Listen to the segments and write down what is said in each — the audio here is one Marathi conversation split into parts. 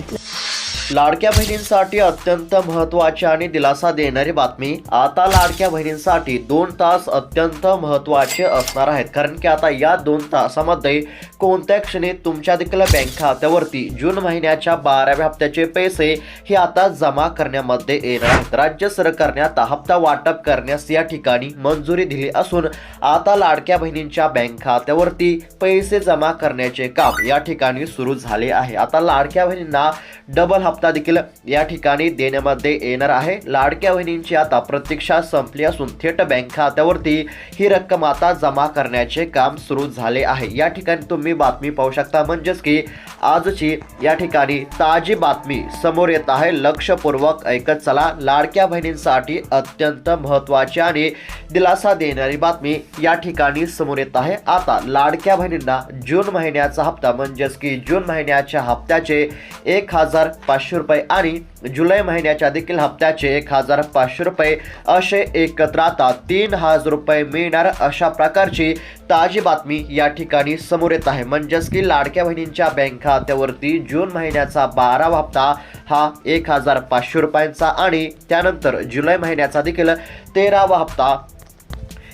Let's लाडक्या बहिणींसाठी अत्यंत महत्त्वाची आणि दिलासा देणारी बातमी. आता लाडक्या बहिणींसाठी दोन तास अत्यंत महत्त्वाचे असणार आहेत. कारण की आता या दोन तासामध्ये कोणत्या क्षणी तुमच्या देखील बँक खात्यावरती जून महिन्याच्या बाराव्या हप्त्याचे पैसे हे आता जमा करण्यामध्ये येणार आहेत. राज्य सरकारने आता हप्ता वाटप करण्यास या ठिकाणी मंजुरी दिली असून आता लाडक्या बहिणींच्या बँक खात्यावरती पैसे जमा करण्याचे काम या ठिकाणी सुरू झाले आहे. आता लाडक्या बहिणींना डबल हप्ता देखील या ठिकाणी देण्यामध्ये येणार आहे. लाडक्या बहिणींची आता प्रतीक्षा संपली असून थेट बँक खात्यावरती ही रक्कम आता जमा करण्याचे काम सुरू झाले आहे. या ठिकाणी तुम्ही बातमी पाहू शकता म्हणजेच की आजची या ठिकाणी ताजी बातमी समोर येत आहे. लक्षपूर्वक ऐकत चला. लाडक्या बहिणींसाठी अत्यंत महत्त्वाची आणि दिलासा देणारी बातमी या ठिकाणी समोर येत आहे. आता लाडक्या बहिणींना जून महिन्याचा हप्ता म्हणजेच की जून महिन्याच्या हप्त्याचे एक हजार पाचशे रुपये आणि जुलै महिन्याच्या देखील हप्त्याचे एक हजार पाचशे रुपये असे एकत्र आता तीन हजार रुपये मिळणार अशा प्रकारची ताजी बातमी या ठिकाणी समोर येत आहे. म्हणजेच की लाडक्या बहिणींच्या बँक खात्यावरती जून महिन्याचा बारावा हप्ता हा एक हजार पाचशे रुपयांचा आणि त्यानंतर जुलै महिन्याचा देखील तेरावा हप्ता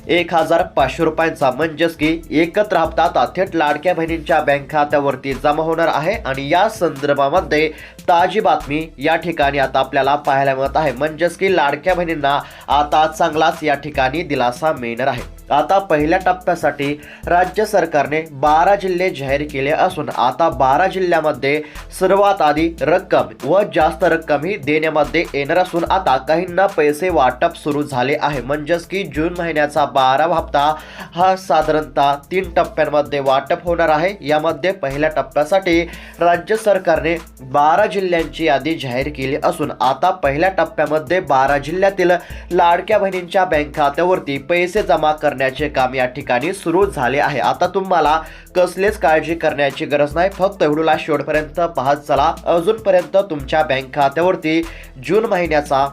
एक हजार पाचशे रुपयांचा. म्हणजेच की एकत्र हप्ता आता थेट लाडक्या बहिणींच्या बँक खात्यावरती जमा होणार आहे आणि या संदर्भामध्ये ताजी बातमी. या ठिकाणी आता आपल्याला पाहायला मिळत आहे. म्हणजेच की लाडक्या बहिणींना आता चांगलाच या ठिकाणी दिलासा मिळणार आहे. आता पहिल्या टप्प्यासाठी राज्य सरकारने बारा जिल्हे जाहीर केले असून आता बारा जिल्ह्यामध्ये सर्वात आधी रक्कम व जास्त रक्कम ही देण्यामध्ये येणार असून आता काहींना पैसे वाटप सुरू झाले आहे. म्हणजेच की जून महिन्याचा बारावा हप्ता हा साधारणतः तीन टप्प्यांमध्ये वाटप होणार आहे. यामध्ये पहिल्या टप्प्यासाठी राज्य सरकारने बारा जिल्ह्यांची यादी जाहीर केली असून आता पहिल्या टप्प्यामध्ये बारा जिल्ह्यातील लाडक्या बहिणींच्या बँक खात्यावरती पैसे जमा करण्याचे काम या ठिकाणी सुरू झाले आहे. आता तुम्हाला कसलेच काळजी करण्याची गरज नाही. फक्त व्हिडिओला शेवटपर्यंत पाहत चला. अजूनपर्यंत तुमच्या बँक खात्यावरती जून महिन्याचा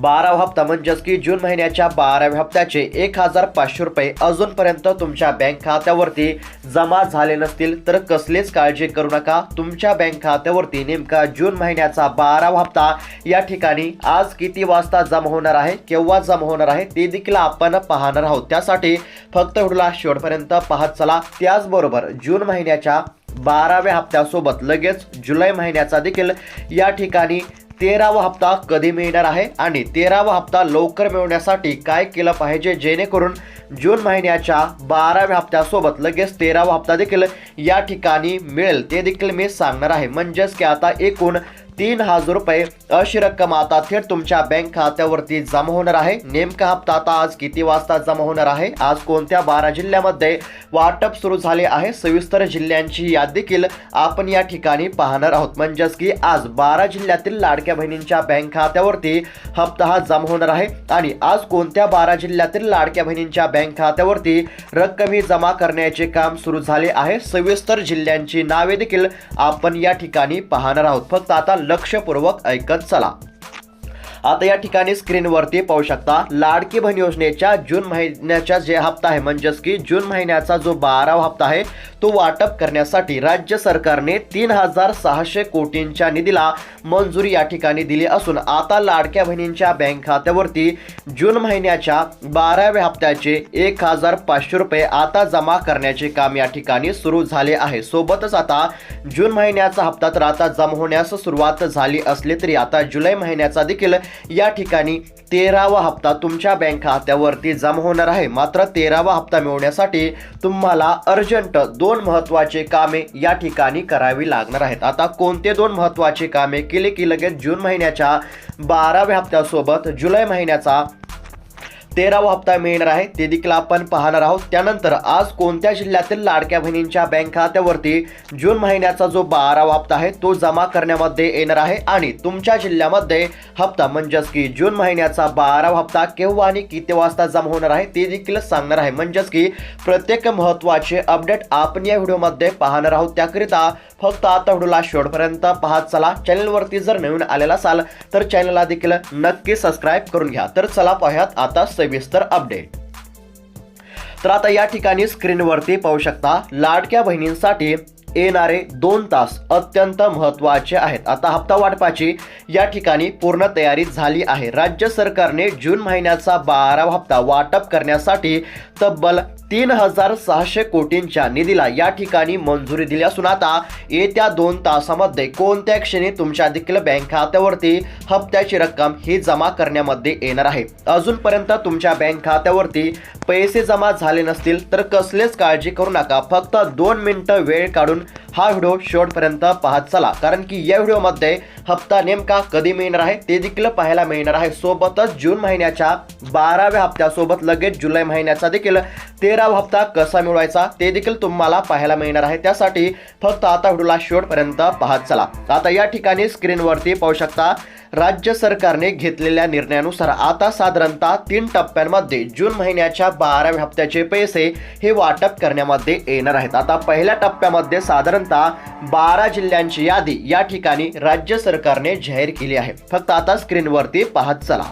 बारावा हप्ता म्हणजेच की जून महिन्याच्या बाराव्या हप्त्याचे एक हजार पाचशे रुपये अजूनपर्यंत तुमच्या बँक खात्यावरती जमा झाले नसतील तर कसलीच काळजी करू नका. तुमच्या बँक खात्यावरती नेमका जून महिन्याचा बारावा हप्ता या ठिकाणी आज किती वाजता जमा होणार आहे केव्हा जमा होणार आहे ते देखील आपण पाहणार आहोत. त्यासाठी फक्त व्हिडिओला शेवटपर्यंत पाहत चला. त्याचबरोबर जून महिन्याच्या बाराव्या हप्त्यासोबत लगेच जुलै महिन्याचा देखील या ठिकाणी तेरावा हप्ता कधी मिळणार आहे आणि तेरावा हप्ता लवकर मिळवण्यासाठी काय केलं पाहिजे जेणेकरून जून महिन्याच्या बाराव्या हप्त्यासोबत लगेच तेरावा हप्ता देखील या ठिकाणी मिळेल. ते देखील मी सांगणार आहे. म्हणजेच की आता एकूण तीन हजार रुपये अशी रक्कम आता थेट तुमच्या बँक खात्यावरती जमा होणार आहे. नेमका हप्ता आता आज किती वाजता जमा होणार आहे? आज कोणत्या बारा जिल्ह्यामध्ये वाटप सुरू झाले आहे? सविस्तर जिल्ह्यांची यादी देखील आपण या ठिकाणी पाहणार आहोत. म्हणजेच की आज बारा जिल्ह्यातील लाडक्या बहिणींच्या बँक खात्यावरती हप्ता हा जमा होणार आहे आणि आज कोणत्या बारा जिल्ह्यातील लाडक्या बहिणींच्या बँक खात्यावरती रक्कम ही जमा करण्याचे काम सुरू झाले आहे? सविस्तर जिल्ह्यांची नावे देखील आपण या ठिकाणी पाहणार आहोत. फक्त आता लक्षपूर्वक ऐकत चला. आता या ठिकाणी स्क्रीनवरती पाहू शकता लाडकी बहीण योजनेच्या जून महिन्याचा जे हप्ता आहे म्हणजेच की जून महिन्याचा जो बारावा हप्ता आहे तो वाटप करण्यासाठी राज्य सरकारने तीन हजार सहाशे कोटींच्या निधीला मंजुरी या ठिकाणी दिली असून आता लाडक्या बहिणींच्या बँक खात्यावरती जून महिन्याच्या बाराव्या हप्त्याचे एक हजार पाचशे रुपये आता जमा करण्याचे काम या ठिकाणी सुरू झाले आहे. सोबतच आता जून महिन्याचा हप्ता तर आता जमा होण्यास सुरुवात झाली असली तरी आता जुलै महिन्याचा देखील या ठिकाणी तेरावा हप्ता तुमच्या बँक खात्यावरती जमा होणार आहे. मात्र तेरावा हप्ता मिळवण्यासाठी तुम्हाला अर्जंट दोन महत्त्वाचे कामे या ठिकाणी करावी लागणार आहेत. आता कोणते दोन महत्त्वाचे कामे? केले की लगेच जून महिन्याच्या बाराव्या हप्त्यासोबत जुलै महिन्याचा तेरावा हप्ता मिळणार आहे. ते देखील आपण पाहणार आहोत. त्यानंतर आज कोणत्या जिल्ह्यातील लाडक्या बहिणींच्या बँक खात्यावरती जून महिन्याचा जो बारावा हप्ता आहे तो जमा करण्यामध्ये येणार आहे? आणि तुमच्या जिल्ह्यामध्ये हप्ता म्हणजेच की जून महिन्याचा बारावा हप्ता केव्हा आणि किती वाजता जमा होणार आहे ते देखील सांगणार आहे. म्हणजेच की प्रत्येक महत्त्वाचे अपडेट आपण या व्हिडिओमध्ये पाहणार आहोत. त्याकरिता फक्त आता व्हिडिओला शेवटपर्यंत पाहत चला. चॅनलवरती जर नवीन आलेला असाल तर चॅनलला देखील नक्की सबस्क्राईब करून घ्या. तर चला पाहूयात आता सविस्तर अपडेट तर आता या ठिकाणी स्क्रीनवरती पाहू शकता लाडक्या बहिणींसाठी येणारे दोन तास अत्यंत महत्त्वाचे आहेत. आता हप्ता वाटपाची या ठिकाणी पूर्ण तयारी झाली आहे. राज्य सरकारने जून महिन्याचा बारावा हप्ता वाटप करण्यासाठी तब्बल तीन हजार सहाशे कोटींच्या निधीला या ठिकाणी मंजुरी दिली असून आता येत्या दोन तासामध्ये कोणत्या क्षणी तुमच्या देखील बँक खात्यावरती हप्त्याची रक्कम ही जमा करण्यामध्ये येणार आहे? अजूनपर्यंत तुमच्या बँक खात्यावरती पैसे जमा झाले नसतील तर कसलेच काळजी करू नका. फक्त दोन मिनिटं वेळ काढून हा व्हिडिओ शेवटपर्यंत पाहत चला. कारण की या व्हिडिओमध्ये हप्ता नेमका कधी मिळणार आहे ते देखील पाहायला मिळणार आहे. सोबतच जून महिन्याच्या बाराव्या हप्त्यासोबत लगेच जुलै महिन्याचा देखील तेरा तेरावा हप्ता कसा मिळवायचा ते देखील तुम्हाला पाहायला मिळणार आहे. त्यासाठी फक्त आता व्हिडिओला शेवटपर्यंत पाहत चला. आता या ठिकाणी स्क्रीनवरती पाहू शकता राज्य सरकारने घेतलेल्या निर्णयानुसार आता साधारणतः तीन टप्प्यांमध्ये जून महिन्याच्या बाराव्या हप्त्याचे पैसे हे वाटप करण्यामध्ये येणार आहेत. आता पहिल्या टप्प्यामध्ये साधारणतः बारा जिल्ह्यांची यादी या ठिकाणी राज्य सरकारने जाहीर केली आहे. फक्त आता स्क्रीनवरती पाहत चला.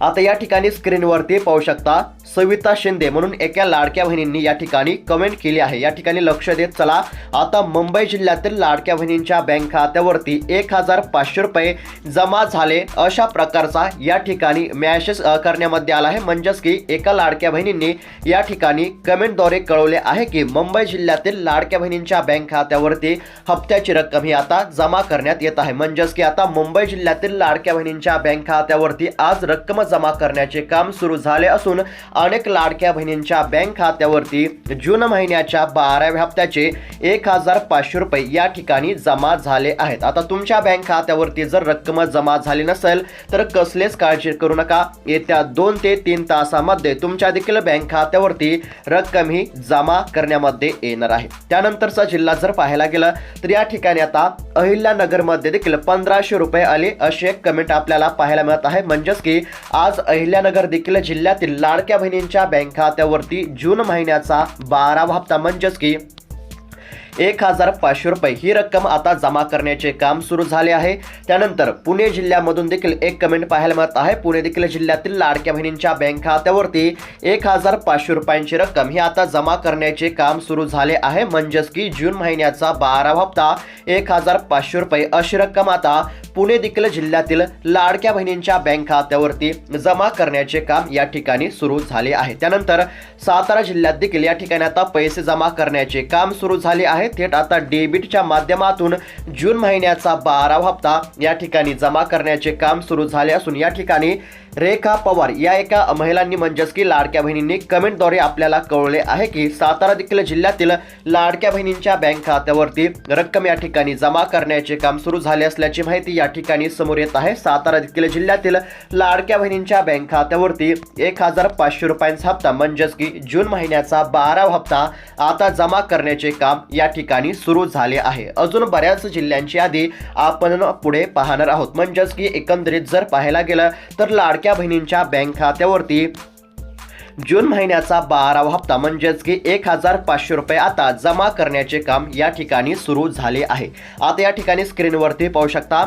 आता या ठिकाणी स्क्रीनवरती पाहू शकता सविता शिंदे म्हणून एका लाडक्या बहिणींनी या ठिकाणी कमेंट केली आहे. या ठिकाणी लक्ष देत चला. आता मुंबई जिल्ह्यातील लाडक्या बहिणींच्या बँक खात्यावरती एक हजार पाचशे रुपये जमा झाले. अशा प्रकारचा या ठिकाणी मॅसेज करण्यामध्ये आला आहे. म्हणजेच की एका लाडक्या बहिणींनी या ठिकाणी कमेंटद्वारे कळवले आहे की मुंबई जिल्ह्यातील लाडक्या बहिणींच्या बँक खात्यावरती हप्त्याची रक्कम ही आता जमा करण्यात येत आहे. म्हणजेच की आता मुंबई जिल्ह्यातील लाडक्या बहिणींच्या बँक खात्यावरती आज रक्कम जमा करण्याचे काम सुरू झाले असून अनेक लाडक्या बहिणींच्या बँक खात्यावरती जून महिन्याच्या बाराव्या हप्त्याचे एक हजार पाचशे रुपये या ठिकाणी जमा झाले आहेत. आता तुमच्या बँक खात्यावरती जर रक्कम जमा झाली नसेल तर कसलेच काळजी करू नका. येत्या दोन ते तीन तासामध्ये तुमच्या देखील बँक खात्यावरती रक्कम ही जमा करण्यामध्ये येणार आहे. त्यानंतरचा जिल्हा जर पाहायला गेलं तर या ठिकाणी आता अहिल्यानगरमध्ये देखील पंधराशे रुपये आले अशी एक कमेंट आपल्याला पाहायला मिळत आहे. म्हणजेच की आज अहिल्यानगर देखील जिल्ह्यातील लाडक्या महिन्यांच्या बँक खात्यावरती जून महिन्याचा बारावा हप्ता म्हणजेच की एक हजार पाचशे रुपये. ही रक्कम आता जमा करण्याचे काम सुरू झाले आहे. त्यानंतर पुणे जिल्ह्यामधून देखील एक कमेंट पाहायला मिळत आहे. पुणे देखील जिल्ह्यातील लाडक्या बहिणींच्या बँक खात्यावरती एक हजार पाचशे रुपयांची रक्कम ही आता जमा करण्याचे काम सुरू झाले आहे. म्हणजेच की जून महिन्याचा बारावा हप्ता एक हजार पाचशे रुपये अशी रक्कम आता पुणे देखील जिल्ह्यातील लाडक्या बहिणींच्या बँक खात्यावरती जमा करण्याचे काम या ठिकाणी सुरू झाले आहे. त्यानंतर सातारा जिल्ह्यात देखील या ठिकाणी आता पैसे जमा करण्याचे काम सुरू झाले आहे. थेट आता डेबिटच्या माध्यमातून जून महिन्याचा बारावा हप्ता या ठिकाणी जमा करण्याचे काम सुरू झाले असून या ठिकाणी रेखा पवार या एका महिलांनी म्हणजेच की लाडक्या बहिणींनी कमेंटद्वारे आपल्याला कळवले आहे की सातारा देखील जिल्ह्यातील लाडक्या बहिणींच्या बँक खात्यावरती रक्कम या ठिकाणी जमा करण्याचे काम सुरू झाले असल्याची माहिती या ठिकाणी समोर येत आहे. सातारा देखील जिल्ह्यातील लाडक्या बहिणींच्या बँक खात्यावरती एक हजार पाचशे रुपयांचा हप्ता म्हणजेच की जून महिन्याचा बारावा हप्ता आता जमा करण्याचे काम या ठिकाणी सुरू झाले आहे. अजून बऱ्याच जिल्ह्यांची यादी आपण पुढे पाहणार आहोत. म्हणजेच की एकंदरीत जर पाहायला गेलं तर लाडक्या बहिणींच्या बँक खात्यावरती. जून महिन्याचा बारावा हप्ता म्हणजेच की एक हजार पाचशे रुपये आता जमा करण्याचे काम या ठिकाणी सुरू झाले आहे. आता या ठिकाणी स्क्रीनवरती पाहू शकता.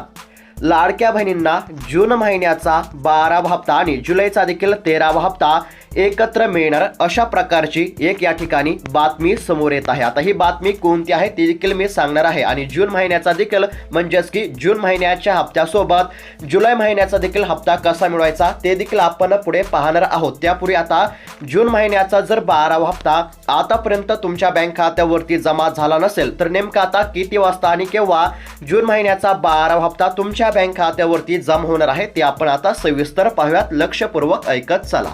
लाडक्या बहिणींना जून महिन्याचा बारावा हप्ता आणि जुलैचा देखील तेरावा हप्ता एकत्र मिळणार अशा प्रकारची एक या ठिकाणी बातमी समोर येत आहे. आता ही बातमी कोणती आहे ती देखील मी सांगणार आहे. आणि जून महिन्याचा देखील म्हणजेच की जून महिन्याच्या हप्त्यासोबत जुलै महिन्याचा देखील हप्ता कसा मिळवायचा ते देखील आपण पुढे पाहणार आहोत. त्यापूर्वी आता जून महिन्याचा जर बारावा हप्ता आतापर्यंत तुमच्या बँक खात्यावरती जमा झाला नसेल तर नेमका आता किती वाजता आणि केव्हा जून महिन्याचा बारावा हप्ता तुमच्या बँक खात्यावरती जमा होणार आहे ते आपण आता सविस्तर पाहूयात. लक्षपूर्वक ऐकत चला.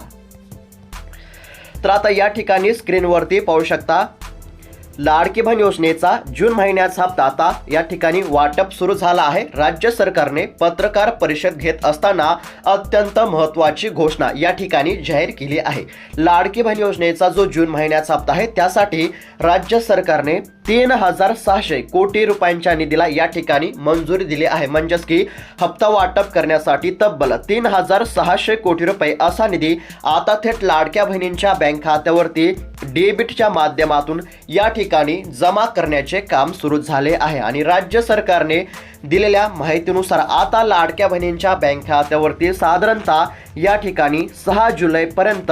तर आता या ठिकाणी स्क्रीनवरती पाहू शकता लाडकी बहीण योजनेचा जून महिन्याचा हप्ता आता या ठिकाणी वाटप सुरू झाला आहे. राज्य सरकारने पत्रकार परिषद घेत असताना अत्यंत महत्वाची घोषणा या ठिकाणी जाहीर केली आहे. लाडकी बहीण योजनेचा जो जून महिन्याचा हप्ता आहे त्यासाठी राज्य सरकारने तीन हजार सहाशे कोटी रुपयांच्या निधीला या ठिकाणी मंजुरी दिली आहे. म्हणजेच की हप्ता वाटप करण्यासाठी तब्बल तीन हजार सहाशे कोटी रुपये असा निधी आता थेट लाडक्या बहिणींच्या बँक खात्यावरती डेबिटच्या माध्यमातून या ठिकाणी जमा करण्याचे काम सुरू झाले आहे. आणि राज्य सरकारने दिलेल्या माहितीनुसार आता लाडक्या बहिणींच्या बँक खात्यावरती साधारणतः या ठिकाणी सहा जुलैपर्यंत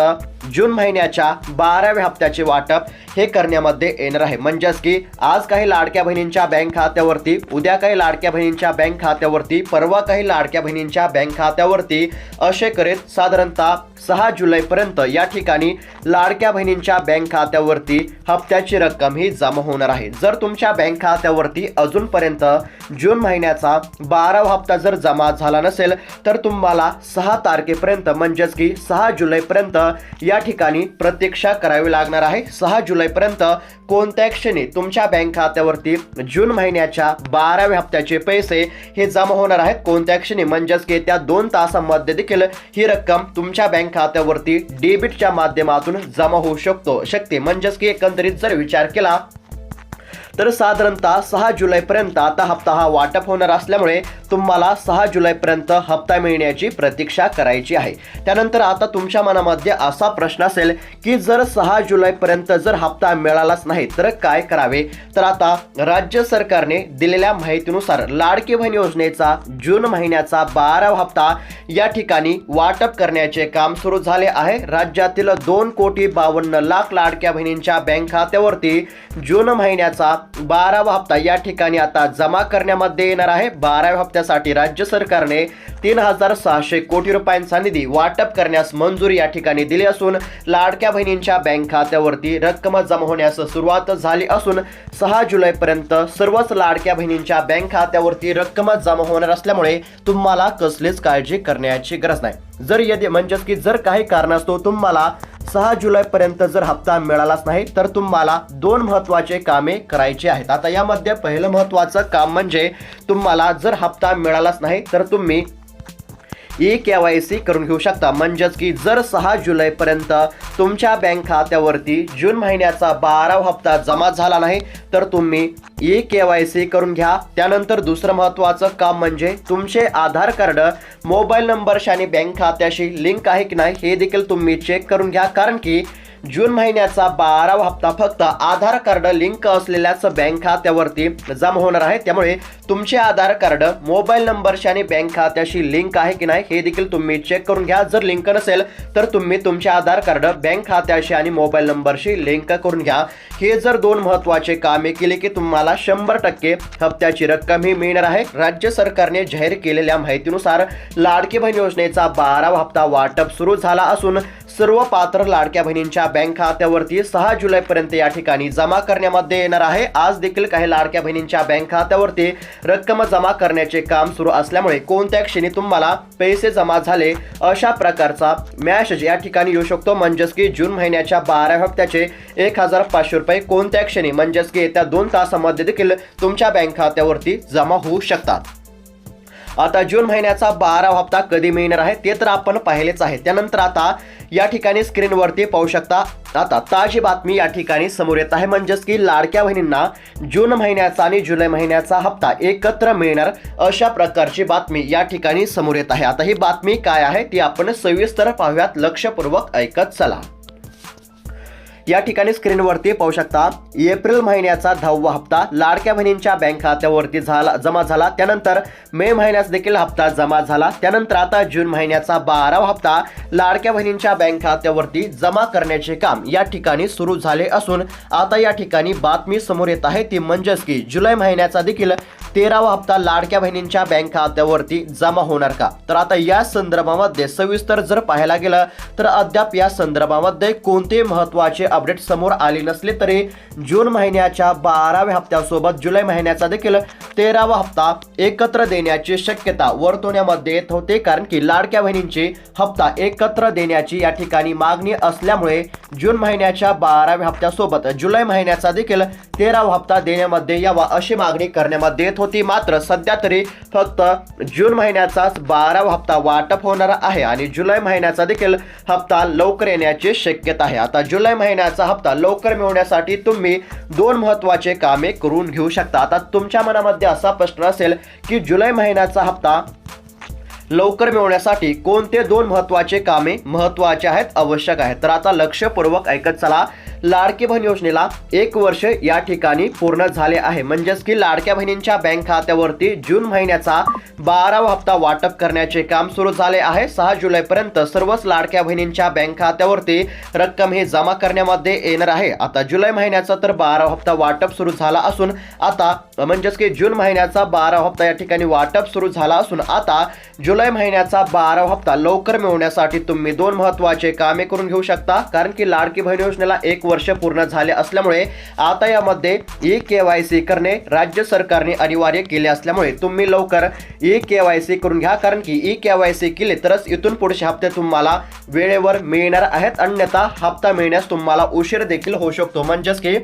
जून महिन्याच्या बाराव्या हप्त्याचे वाटप हे करण्यामध्ये येणार आहे. म्हणजेच की आज काही लाडक्या बहिणींच्या बँक खात्यावरती उद्या काही लाडक्या बहिणींच्या बँक खात्यावरती परवा काही लाडक्या बहिणींच्या बँक खात्यावरती असे करीत साधारणतः सहा जुलैपर्यंत या ठिकाणी लाडक्या बहिणींच्या बँक खात्यावरती हप्त्याची रक्कम ही जमा होणार आहे. जर तुमच्या बँक खात्यावरती अजूनपर्यंत जून महिन्याचा बारावा हप्ता जर जमा झाला नसेल तर तुम्हाला सहा तारखेपर्यंत म्हणजेच की सहा जुलैपर्यंत या ठिकाणी प्रतीक्षा करावी लागणार आहे. सहा जुलैपर्यंत कोणत्या क्षणी तुमच्या बँक खात्यावरती जून महिन्याच्या बाराव्या हप्त्याचे पैसे हे जमा होणार आहेत. कोणत्या क्षणी म्हणजेच की त्या दोन तासांमध्ये देखील ही रक्कम तुमच्या बँक खात्यावरती डेबिटच्या माध्यमातून जमा होऊ शकतो शकते. म्हणजेच की एकंदरीत जर विचार केला तर साधारणतः सहा जुलैपर्यंत आता हप्ता हा वाटप होणार असल्यामुळे तुम्हाला सहा जुलैपर्यंत हप्ता मिळण्याची प्रतीक्षा करायची आहे. त्यानंतर आता तुमच्या मनामध्ये असा प्रश्न असेल की जर सहा जुलैपर्यंत जर हप्ता मिळालाच नाही तर काय करावे? तर आता राज्य सरकारने दिलेल्या माहितीनुसार लाडकी बहीण योजनेचा जून महिन्याचा बारावा हप्ता या ठिकाणी वाटप करण्याचे काम सुरू झाले आहे. राज्यातील दोन कोटी बावन्न लाख लाडक्या बहिणींच्या बँक खात्यावरती जून महिन्याचा बारावा हप्ता या ठिकाणी आता जमा करण्यामध्ये येणार आहे. बाराव्या हप्त्यासाठी राज्य सरकारने तीन हजार सहाशे कोटी रुपयांचा निधी वाटप करण्यास मंजुरी या ठिकाणी दिली असून लाडक्या बहिणींच्या बँक खात्यावरती रक्कम जमा होण्यास सुरुवात झाली असून सहा जुलैपर्यंत सर्वच लाडक्या बहिणींच्या बँक खात्यावरती रक्कम जमा होणार असल्यामुळे तुम्हाला कसलीच काळजी करण्याची गरज नाही. जर यदि म्हणजेच की जर काही कारणास्तव तुम्हाला सहा जुलैपर्यंत जर हप्ता मिळालाच नाही तर तुम्हाला दोन महत्त्वाचे कामे करायची आहेत. आता यामध्ये पहिलं महत्त्वाचं काम म्हणजे तुम्हाला जर हप्ता मिळालाच नाही तर तुम्ही ई के वाय सी करून घेऊ शकता. म्हणजेच की जर सहा जुलैपर्यंत तुमच्या बँक खात्यावरती जून महिन्याचा बारावा हप्ता जमा झाला नाही तर तुम्ही ई के वाय सी करून घ्या. त्यानंतर दुसरं महत्त्वाचं काम म्हणजे तुमचे आधार कार्ड मोबाईल नंबरशी आणि बँक खात्याशी लिंक आहे की नाही हे देखील तुम्ही चेक करून घ्या. कारण की जून महिन्याचा बारावा हप्ता फक्त आधार कार्ड लिंक असलेल्याच बँक खात्यावरती जमा होणार आहे. त्यामुळे तुमचे आधार कार्ड मोबाईल नंबरशी आणि बँक खात्याशी लिंक आहे की नाही हे देखील तुम्ही चेक करून घ्या. जर लिंक नसेल तर तुम्ही तुमचे आधार कार्ड बँक खात्याशी आणि मोबाईल नंबरशी लिंक करून घ्या. हे जर दोन महत्त्वाचे कामे केले की तुम्हाला शंभर टक्के हप्त्याची रक्कम ही मिळणार आहे. राज्य सरकारने जाहीर केलेल्या माहितीनुसार लाडकी बहीण योजनेचा बारावा हप्ता वाटप सुरू झाला असून सर्व पात्र लाडक्या बहिणींच्या बँक खात्यावरती सहा जुलैपर्यंत या ठिकाणी जमा करण्यामध्ये येणार आहे. आज देखील काही लाडक्या बहिणींच्या बँक खात्यावरती रक्कम जमा करण्याचे काम सुरू असल्यामुळे कोणत्या क्षणी तुम्हाला पैसे जमा झाले अशा प्रकारचा मॅसेज या ठिकाणी येऊ शकतो. म्हणजेच की जून महिन्याच्या बारा हप्त्याचे एक हजार पाचशे रुपये कोणत्या क्षणी म्हणजेच की येत्या दोन तासामध्ये देखील तुमच्या बँक खात्यावरती जमा होऊ शकतात. आता जून महिन्याचा बारा हप्ता कधी मिळणार आहे ते तर आपण पाहिलेच आहे. त्यानंतर आता या ठिकाणी स्क्रीनवरती पाहू शकता. आता ताजी बातमी या ठिकाणी समोर येत आहे. म्हणजेच की लाडक्या बहिणींना जून महिन्याचा आणि जुलै महिन्याचा हप्ता एकत्र मिळणार अशा प्रकारची बातमी या ठिकाणी समोर येत आहे. आता ही बातमी काय आहे ती आपण सविस्तर पाहूयात. लक्षपूर्वक ऐकत चला. या ठिकाणी स्क्रीनवरती पाहू शकता एप्रिल महिन्याचा दहावा हप्ता लाडक्या बहिणींच्या बँक खात्यावरती झाला जमा झाला. त्यानंतर मे महिन्यात देखील हप्ता जमा झाला. त्यानंतर आता जून महिन्याचा बारावा हप्ता लाडक्या बहिणींच्या बँक खात्यावरती जमा करण्याचे काम या ठिकाणी सुरू झाले असून आता या ठिकाणी बातमी समोर येत आहे. ती म्हणजेच की जुलै महिन्याचा देखील तेरावा हप्ता लाडक्या बहिणींच्या बँक खात्यावरती जमा होणार का? तर आता या संदर्भामध्ये सविस्तर जर पाहायला गेलं तर अद्याप या संदर्भामध्ये कोणते महत्त्वाचे अपडेट समोर आले नसले तरी जून महिन्याच्या बाराव्या हप्त्यासोबत जुलै महिन्याचा देखील तेरावा हप्ता एकत्र देण्याची शक्यता वर्तवण्यामध्ये येत होते. कारण की लाडक्या बहिणींचे हप्ता एकत्र देण्याची या ठिकाणी मागणी असल्यामुळे जून महिन्याच्या बाराव्या हप्त्यासोबत जुलै महिन्याचा देखील तेरावा हप्ता देण्यामध्ये यावा अशी मागणी करण्यामध्ये येत होती. मात्र सध्या तरी फक्त जून महिन्याचाच बारावा हप्ता वाटप होणार आहे आणि जुलै महिन्याचा देखील हप्ता लवकर येण्याची शक्यता आहे. आता जुलै महिन्याचा हप्ता लवकर मिळवण्यासाठी तुम्ही दोन महत्त्वाचे कामे करून घेऊ शकता. आता तुमच्या मनामध्ये असा प्रश्न असेल की जुलै महिन्याचा हप्ता लवकर मिळवण्यासाठी कोणते दोन महत्त्वाचे कामे महत्त्वाचे आहेत आवश्यक आहेत? तर आता लक्षपूर्वक ऐकत चला. लाडकी बहीण योजनेला एक वर्ष या ठिकाणी पूर्ण झाले आहे. म्हणजेच की लाडक्या बहिणींच्या बँक खात्यावरती जून महिन्याचा बारावा हप्ता वाटप करण्याचे काम सुरू झाले आहे. सहा जुलैपर्यंत सर्वच लाडक्या बहिणींच्या बँक खात्यावरती रक्कम ही जमा करण्यामध्ये येणार आहे. आता जुलै महिन्याचा तर बारावा हप्ता वाटप सुरू झाला असून आता म्हणजेच की जून महिन्याचा बारा हप्ता या ठिकाणी वाटप सुरू झाला असून आता जुलै महिन्याचा बारावा हप्ता लवकर मिळवण्यासाठी तुम्ही दोन महत्त्वाचे कामे करून घेऊ शकता. कारण की लाडकी बहीण योजनेला एक वर्ष पूर्ण झाले असल्यामुळे आता यामध्ये ई के वाय सी करणे राज्य सरकारने अनिवार्य केले असल्यामुळे तुम्ही लवकर ई के वाय सी करून घ्या. कारण की ई के वाय सी केले तरच इथून पुढचे हप्ते तुम्हाला वेळेवर मिळणार आहेत. अन्यथा हप्ता मिळण्यास तुम्हाला उशीर देखील होऊ शकतो. म्हणजेच की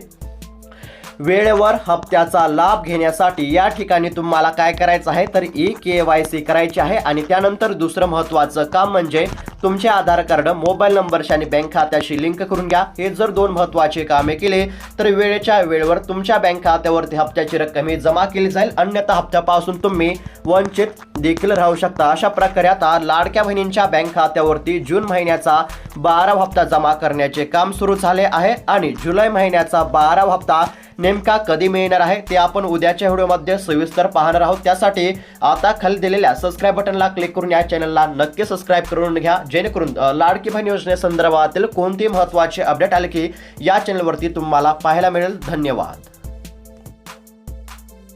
वेळेवर हप्त्याचा लाभ घेण्यासाठी या ठिकाणी तुम्हाला काय करायचं आहे? तर ई के वाय सी करायची आहे आणि त्यानंतर दुसरं महत्त्वाचं काम म्हणजे तुमचे आधार कार्ड मोबाईल नंबरशी आणि बँक खात्याशी लिंक करून घ्या. हे जर दोन महत्त्वाचे कामे केले तर वेळेच्या वेळेवर तुमच्या बँक खात्यावरती हप्त्याची रक्कम ही जमा केली जाईल. अन्यथा हप्त्यापासून तुम्ही वंचित देखील राहू शकता. अशा प्रकारे आता लाडक्या बहिणींच्या बँक खात्यावरती जून महिन्याचा बारा हप्ता जमा करण्याचे काम सुरू झाले आहे आणि जुलै महिन्याचा बारा हप्ता नेमका कधी मिळणार आहे ते आपण उद्याच्या व्हिडिओमध्ये सविस्तर पाहणार आहोत. त्यासाठी आता खाली दिलेल्या सबस्क्राईब बटनला क्लिक करून या चॅनलला नक्की सबस्क्राईब करून घ्या. जेणेकरून लाडकी बहीण योजनेसंदर्भातील कोणती महत्त्वाचे अपडेट आले की या चॅनलवरती तुम्हाला पाहायला मिळेल. धन्यवाद.